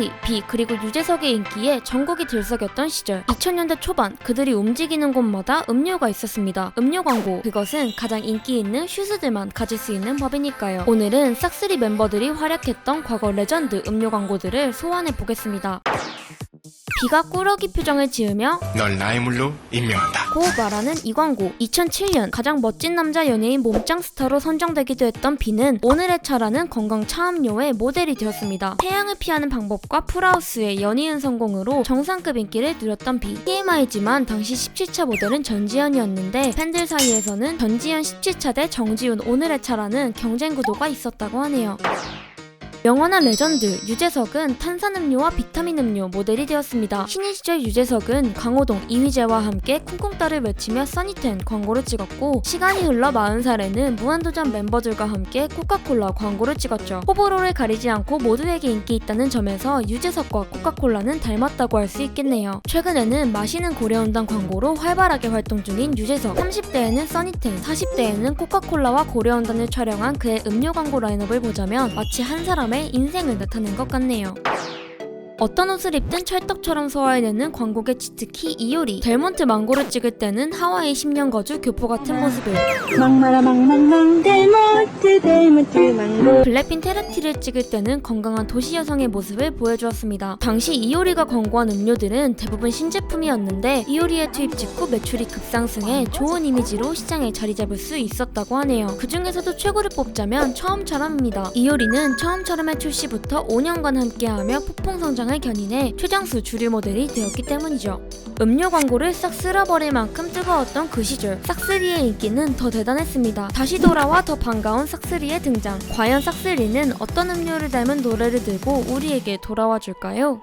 이효리, 비 그리고 유재석의 인기에 전국이 들썩였던 시절 2000년대 초반 그들이 움직이는 곳마다 음료가 있었습니다. 음료 광고 그것은 가장 인기 있는 슈즈들만 가질 수 있는 법이니까요. 오늘은 싹쓰리 멤버들이 활약했던 과거 레전드 음료 광고들을 소환해 보겠습니다. 비가 꾸러기 표정을 지으며 널 나의 물로 임명한다. 고 말하는 이 광고 2007년 가장 멋진 남자 연예인 몸짱 스타로 선정되기도 했던 비는 오늘의 차라는 건강 차음료의 모델이 되었습니다. 태양을 피하는 방법과 풀하우스의 연이은 성공으로 정상급 인기를 누렸던 비 TMI지만 당시 17차 모델은 전지현이었는데 팬들 사이에서는 전지현 17차 대 정지훈 오늘의 차라는 경쟁 구도가 있었다고 하네요. 영원한 레전드 유재석은 탄산음료와 비타민 음료 모델이 되었습니다. 신인 시절 유재석은 강호동, 이휘재와 함께 쿵쿵따를 외치며 써니텐 광고를 찍었고 시간이 흘러 40살에는 무한도전 멤버들과 함께 코카콜라 광고를 찍었죠. 호불호를 가리지 않고 모두에게 인기 있다는 점에서 유재석과 코카콜라는 닮았다고 할 수 있겠네요. 최근에는 마시는 고려온당 광고로 활발하게 활동 중인 유재석 30대에는 써니텐, 40대에는 코카콜라와 고려온단을 촬영한 그의 음료 광고 라인업을 보자면 마치 한 사람 의 인생을 나타낸 것 같네요. 어떤 옷을 입든 찰떡처럼 소화해내는 광고계 치트키 이효리 델몬트 망고를 찍을 때는 하와이 10년 거주 교포 같은 모습을 막마라 막막망 델모트 델모트 망고 블랙핀 테라티를 찍을 때는 건강한 도시 여성의 모습을 보여주었습니다. 당시 이효리가 광고한 음료들은 대부분 신제품이었는데 이효리의 투입 직후 매출이 급상승해 좋은 이미지로 시장에 자리 잡을 수 있었다고 하네요. 그 중에서도 최고를 뽑자면 처음처럼입니다. 이효리는 처음처럼의 출시부터 5년간 함께하며 폭풍 성 장을 견인해 최장수 주류 모델이 되었기 때문이죠. 음료 광고를 싹 쓸어버릴 만큼 뜨거웠던 그 시절 싹쓸이의 인기는 더 대단했습니다. 다시 돌아와 더 반가운 싹쓸이의 등장. 과연 싹쓸이는 어떤 음료를 닮은 노래를 들고 우리에게 돌아와 줄까요?